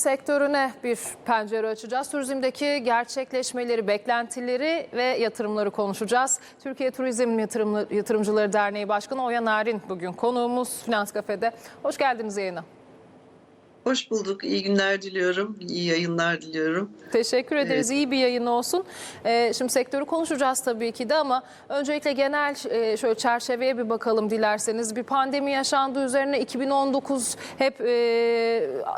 sektörüne bir pencere açacağız. Turizmdeki gerçekleşmeleri, beklentileri ve yatırımları konuşacağız. Türkiye Turizm Yatırımcıları Derneği Başkanı Oya Narin bugün konuğumuz Finans Kafe'de. Hoş geldiniz yayına. Hoş bulduk. İyi günler diliyorum. İyi yayınlar diliyorum. Teşekkür ederiz. İyi bir yayın olsun. Ee, şimdi sektörü konuşacağız tabii ki de ama öncelikle genel e, şöyle çerçeveye bir bakalım dilerseniz. Bir pandemi yaşandı üzerine 2019 hep e,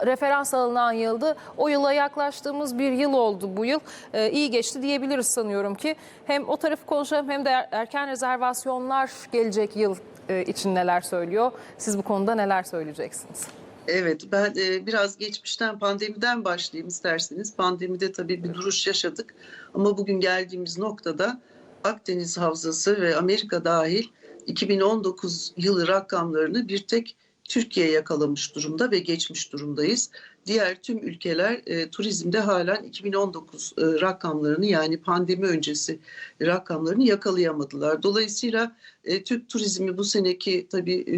referans alınan yıldı. O yıla yaklaştığımız bir yıl oldu bu yıl. E, iyi geçti diyebiliriz sanıyorum ki. Hem o tarafı konuşalım hem de er- erken rezervasyonlar gelecek yıl e, için neler söylüyor. Siz bu konuda neler söyleyeceksiniz? Evet, ben e, biraz geçmişten pandemiden başlayayım isterseniz. Pandemide tabii bir duruş yaşadık ama bugün geldiğimiz noktada Akdeniz Havzası ve Amerika dahil 2019 yılı rakamlarını bir tek Türkiye yakalamış durumda ve geçmiş durumdayız. Diğer tüm ülkeler e, turizmde halen 2019 e, rakamlarını yani pandemi öncesi rakamlarını yakalayamadılar. Dolayısıyla e, Türk turizmi bu seneki tabii e,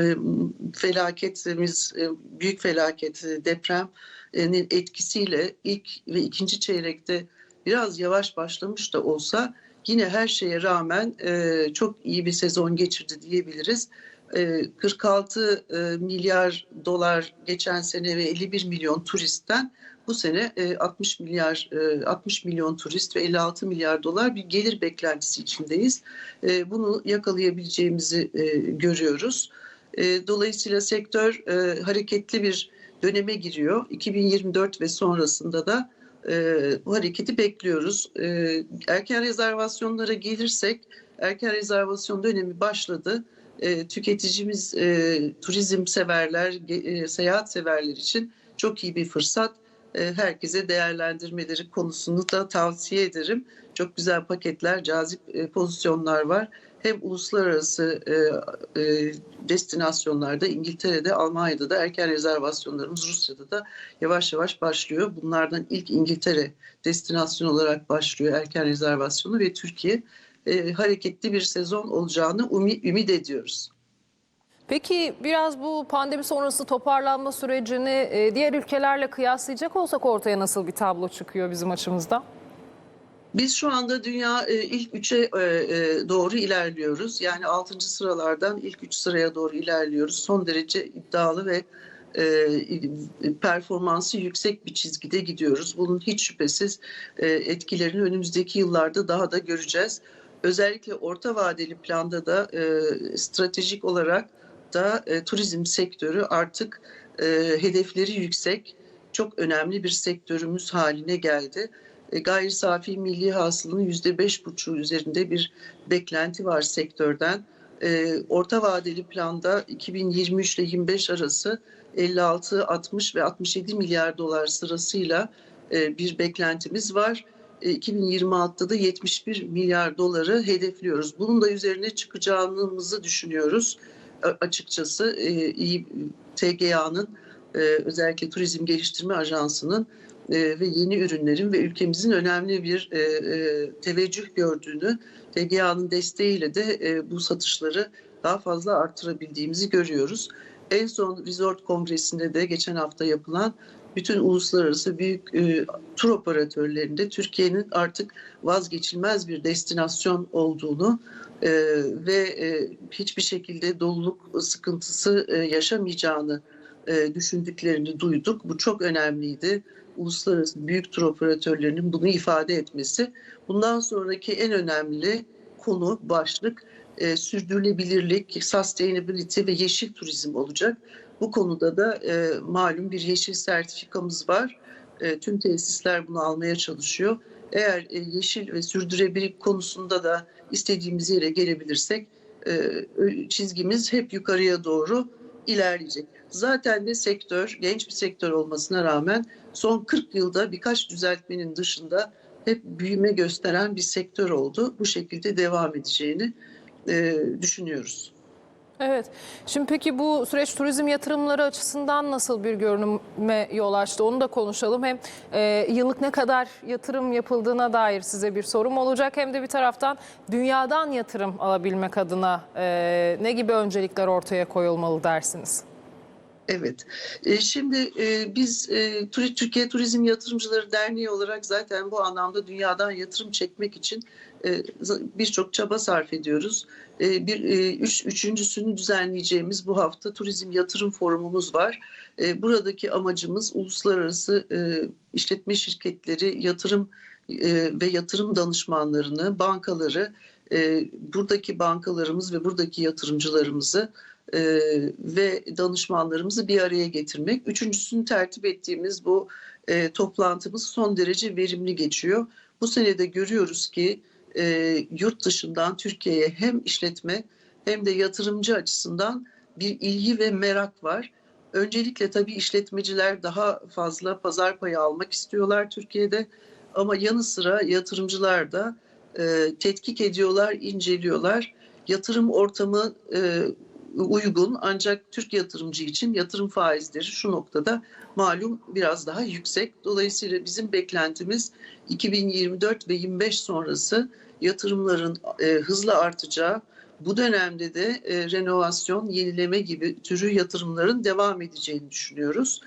e, felaketimiz, e, büyük felaket, e, depremin etkisiyle ilk ve ikinci çeyrekte biraz yavaş başlamış da olsa yine her şeye rağmen e, çok iyi bir sezon geçirdi diyebiliriz. E, 46 e, milyar dolar geçen sene ve 51 milyon turistten bu sene e, 60 milyar e, 60 milyon turist ve 56 milyar dolar bir gelir beklentisi içindeyiz. E, Bunu yakalayabileceğimizi e, görüyoruz. E, Dolayısıyla sektör e, hareketli bir döneme giriyor. 2024 ve sonrasında da e, bu hareketi bekliyoruz. E, Erken rezervasyonlara gelirsek, erken rezervasyon dönemi başladı. E, Tüketicimiz, e, turizm severler, e, seyahat severler için çok iyi bir fırsat. E, Herkese değerlendirmeleri konusunu da tavsiye ederim. Çok güzel paketler, cazip e, pozisyonlar var hem uluslararası e, e, destinasyonlarda İngiltere'de, Almanya'da da erken rezervasyonlarımız Rusya'da da yavaş yavaş başlıyor. Bunlardan ilk İngiltere destinasyon olarak başlıyor erken rezervasyonu ve Türkiye e, hareketli bir sezon olacağını umi, ümit ediyoruz. Peki biraz bu pandemi sonrası toparlanma sürecini e, diğer ülkelerle kıyaslayacak olsak ortaya nasıl bir tablo çıkıyor bizim açımızda? Biz şu anda dünya e, ilk üçe e, e, doğru ilerliyoruz. Yani altıncı sıralardan ilk üç sıraya doğru ilerliyoruz. Son derece iddialı ve performansı yüksek bir çizgide gidiyoruz. Bunun hiç şüphesiz etkilerini önümüzdeki yıllarda daha da göreceğiz. Özellikle orta vadeli planda da e, stratejik olarak da e, turizm sektörü artık e, hedefleri yüksek, çok önemli bir sektörümüz haline geldi. E, gayri safi milli hasılının yüzde beş buçuğu üzerinde bir beklenti var sektörden. E, orta vadeli planda 2023 ile 25 arası 56, 60 ve 67 milyar dolar sırasıyla e, bir beklentimiz var. E, 2026'da da 71 milyar doları hedefliyoruz. Bunun da üzerine çıkacağımızı düşünüyoruz. Açıkçası e, iyi TGA'nın e, özellikle Turizm Geliştirme Ajansı'nın e, ve yeni ürünlerin ve ülkemizin önemli bir teveccüh gördüğünü, TGA'nın desteğiyle de bu satışları daha fazla artırabildiğimizi görüyoruz. En son Resort Kongresi'nde de geçen hafta yapılan bütün uluslararası büyük e, tur operatörlerinde Türkiye'nin artık vazgeçilmez bir destinasyon olduğunu e, ve e, hiçbir şekilde doluluk sıkıntısı e, yaşamayacağını e, düşündüklerini duyduk. Bu çok önemliydi. Uluslararası büyük tur operatörlerinin bunu ifade etmesi. Bundan sonraki en önemli konu, başlık e, sürdürülebilirlik, sustainability ve yeşil turizm olacak. Bu konuda da e, malum bir yeşil sertifikamız var. E, tüm tesisler bunu almaya çalışıyor. Eğer e, yeşil ve sürdürülebilirlik konusunda da istediğimiz yere gelebilirsek e, çizgimiz hep yukarıya doğru ilerleyecek. Zaten de sektör genç bir sektör olmasına rağmen son 40 yılda birkaç düzeltmenin dışında hep büyüme gösteren bir sektör oldu. Bu şekilde devam edeceğini e, düşünüyoruz. Evet. Şimdi peki bu süreç turizm yatırımları açısından nasıl bir görünüme yol açtı? Onu da konuşalım. Hem e, yıllık ne kadar yatırım yapıldığına dair size bir sorum olacak. Hem de bir taraftan dünyadan yatırım alabilmek adına e, ne gibi öncelikler ortaya koyulmalı dersiniz? Evet. E, Şimdi e, biz e, Türkiye Turizm Yatırımcıları Derneği olarak zaten bu anlamda dünyadan yatırım çekmek için birçok çaba sarf ediyoruz. Bir üç, üçüncüsünü düzenleyeceğimiz bu hafta Turizm Yatırım Forumumuz var. Buradaki amacımız uluslararası işletme şirketleri, yatırım ve yatırım danışmanlarını, bankaları, buradaki bankalarımız ve buradaki yatırımcılarımızı e, ve danışmanlarımızı bir araya getirmek. Üçüncüsünü tertip ettiğimiz bu e, toplantımız son derece verimli geçiyor. Bu sene de görüyoruz ki e, yurt dışından Türkiye'ye hem işletme hem de yatırımcı açısından bir ilgi ve merak var. Öncelikle tabii işletmeciler daha fazla pazar payı almak istiyorlar Türkiye'de ama yanı sıra yatırımcılar da e, tetkik ediyorlar, inceliyorlar. Yatırım ortamı e, uygun ancak Türk yatırımcı için yatırım faizleri şu noktada malum biraz daha yüksek. Dolayısıyla bizim beklentimiz 2024 ve 25 sonrası yatırımların e, hızla artacağı, bu dönemde de e, renovasyon, yenileme gibi türü yatırımların devam edeceğini düşünüyoruz.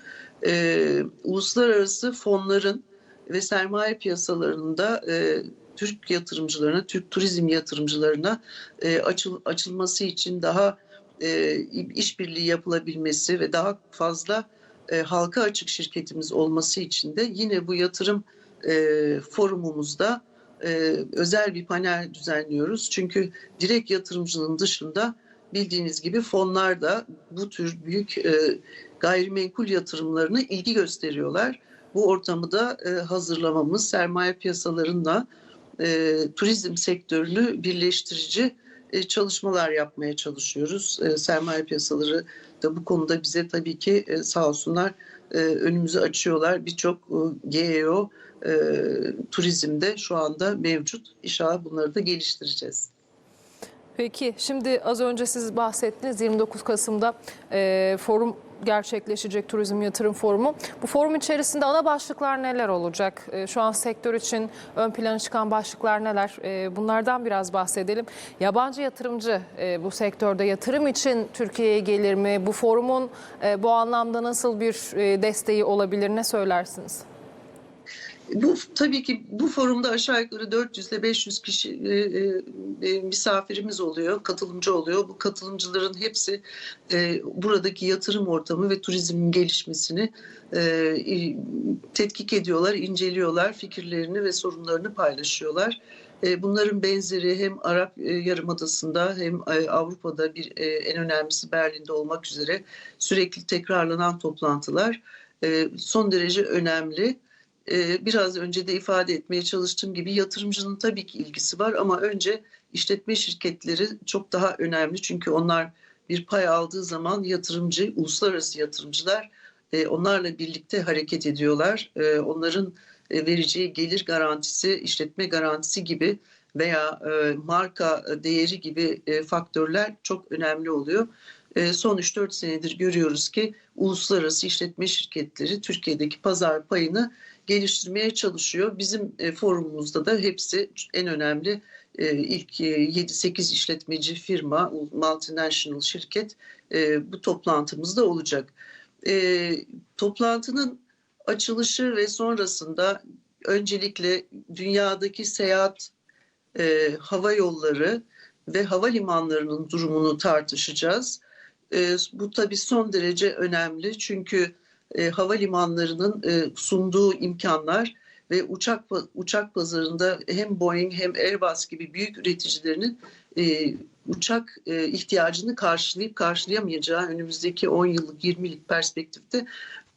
E, uluslararası fonların ve sermaye piyasalarında e, Türk yatırımcılarına, Türk turizm yatırımcılarına e, açıl, açılması için daha e, işbirliği yapılabilmesi ve daha fazla e, halka açık şirketimiz olması için de yine bu yatırım e, forumumuzda e, özel bir panel düzenliyoruz. Çünkü direkt yatırımcının dışında bildiğiniz gibi fonlar da bu tür büyük e, gayrimenkul yatırımlarına ilgi gösteriyorlar. Bu ortamı da e, hazırlamamız sermaye piyasalarında e, turizm sektörünü birleştirici çalışmalar yapmaya çalışıyoruz. E, sermaye piyasaları da bu konuda bize tabii ki e, sağ olsunlar e, önümüzü açıyorlar. Birçok e, GEO e, turizmde şu anda mevcut. İnşallah bunları da geliştireceğiz. Peki şimdi az önce siz bahsettiniz 29 Kasım'da e, forum gerçekleşecek turizm yatırım forumu. Bu forum içerisinde ana başlıklar neler olacak? E, şu an sektör için ön plana çıkan başlıklar neler? E, bunlardan biraz bahsedelim. Yabancı yatırımcı e, bu sektörde yatırım için Türkiye'ye gelir mi? Bu forumun e, bu anlamda nasıl bir e, desteği olabilir? Ne söylersiniz? Bu tabii ki bu forumda aşağı yukarı 400 ile 500 kişi e, e, misafirimiz oluyor, katılımcı oluyor. Bu katılımcıların hepsi e, buradaki yatırım ortamı ve turizmin gelişmesini e, tetkik ediyorlar, inceliyorlar, fikirlerini ve sorunlarını paylaşıyorlar. E, bunların benzeri hem Arap e, Yarımadası'nda hem e, Avrupa'da bir e, en önemlisi Berlin'de olmak üzere sürekli tekrarlanan toplantılar e, son derece önemli. Ee, biraz önce de ifade etmeye çalıştığım gibi yatırımcının tabii ki ilgisi var ama önce işletme şirketleri çok daha önemli çünkü onlar bir pay aldığı zaman yatırımcı, uluslararası yatırımcılar e, onlarla birlikte hareket ediyorlar. E, onların e, vereceği gelir garantisi, işletme garantisi gibi veya e, marka değeri gibi e, faktörler çok önemli oluyor. E, son 3-4 senedir görüyoruz ki uluslararası işletme şirketleri Türkiye'deki pazar payını geliştirmeye çalışıyor. Bizim e, forumumuzda da hepsi en önemli e, ilk e, 7-8 işletmeci firma, multinational şirket bu toplantımızda olacak. Toplantının açılışı ve sonrasında öncelikle dünyadaki seyahat, hava yolları ve havalimanlarının durumunu tartışacağız. E, bu tabii son derece önemli çünkü e, havalimanlarının e, sunduğu imkanlar ve uçak uçak pazarında hem Boeing hem Airbus gibi büyük üreticilerinin e, uçak e, ihtiyacını karşılayıp karşılayamayacağı önümüzdeki 10 yıllık 20 yıllık perspektifte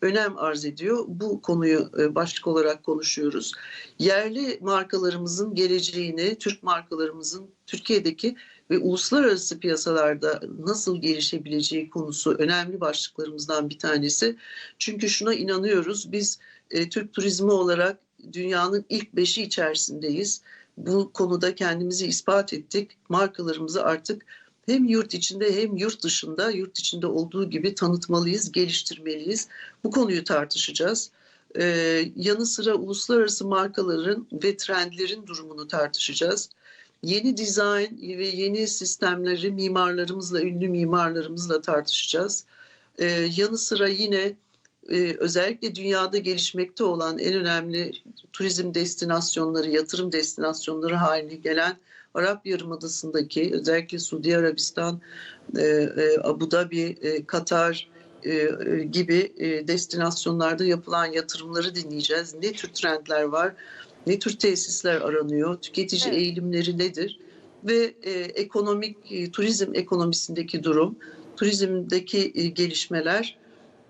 önem arz ediyor. Bu konuyu e, başlık olarak konuşuyoruz. Yerli markalarımızın geleceğini, Türk markalarımızın Türkiye'deki ve uluslararası piyasalarda nasıl gelişebileceği konusu önemli başlıklarımızdan bir tanesi. Çünkü şuna inanıyoruz biz e, Türk turizmi olarak dünyanın ilk beşi içerisindeyiz. Bu konuda kendimizi ispat ettik. Markalarımızı artık hem yurt içinde hem yurt dışında, yurt içinde olduğu gibi tanıtmalıyız, geliştirmeliyiz. Bu konuyu tartışacağız. Ee, yanı sıra uluslararası markaların ve trendlerin durumunu tartışacağız yeni dizayn ve yeni sistemleri mimarlarımızla, ünlü mimarlarımızla tartışacağız. Ee, yanı sıra yine e, özellikle dünyada gelişmekte olan en önemli turizm destinasyonları, yatırım destinasyonları haline gelen Arap Yarımadası'ndaki özellikle Suudi Arabistan, e, e, Abu Dhabi, e, Katar e, e, gibi e, destinasyonlarda yapılan yatırımları dinleyeceğiz. Ne tür trendler var, ne tür tesisler aranıyor, tüketici Evet. eğilimleri nedir ve e, ekonomik e, turizm ekonomisindeki durum, turizmdeki e, gelişmeler,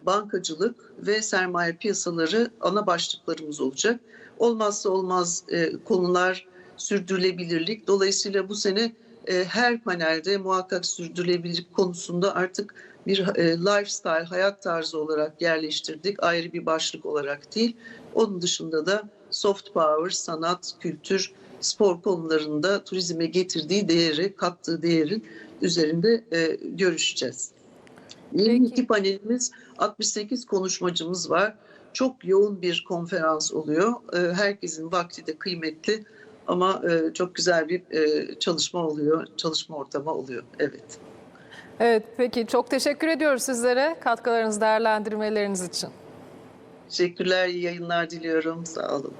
bankacılık ve sermaye piyasaları ana başlıklarımız olacak. Olmazsa olmaz e, konular sürdürülebilirlik. Dolayısıyla bu sene e, her panelde muhakkak sürdürülebilirlik konusunda artık bir e, lifestyle, hayat tarzı olarak yerleştirdik. Ayrı bir başlık olarak değil. Onun dışında da soft power, sanat, kültür, spor konularında turizme getirdiği değeri, kattığı değerin üzerinde e, görüşeceğiz. Peki. 22 panelimiz, 68 konuşmacımız var. Çok yoğun bir konferans oluyor. E, Herkesin vakti de kıymetli ama e, çok güzel bir e, çalışma oluyor, çalışma ortamı oluyor. Evet. Evet peki çok teşekkür ediyoruz sizlere katkılarınız, değerlendirmeleriniz için. Teşekkürler, iyi yayınlar diliyorum. Sağ olun.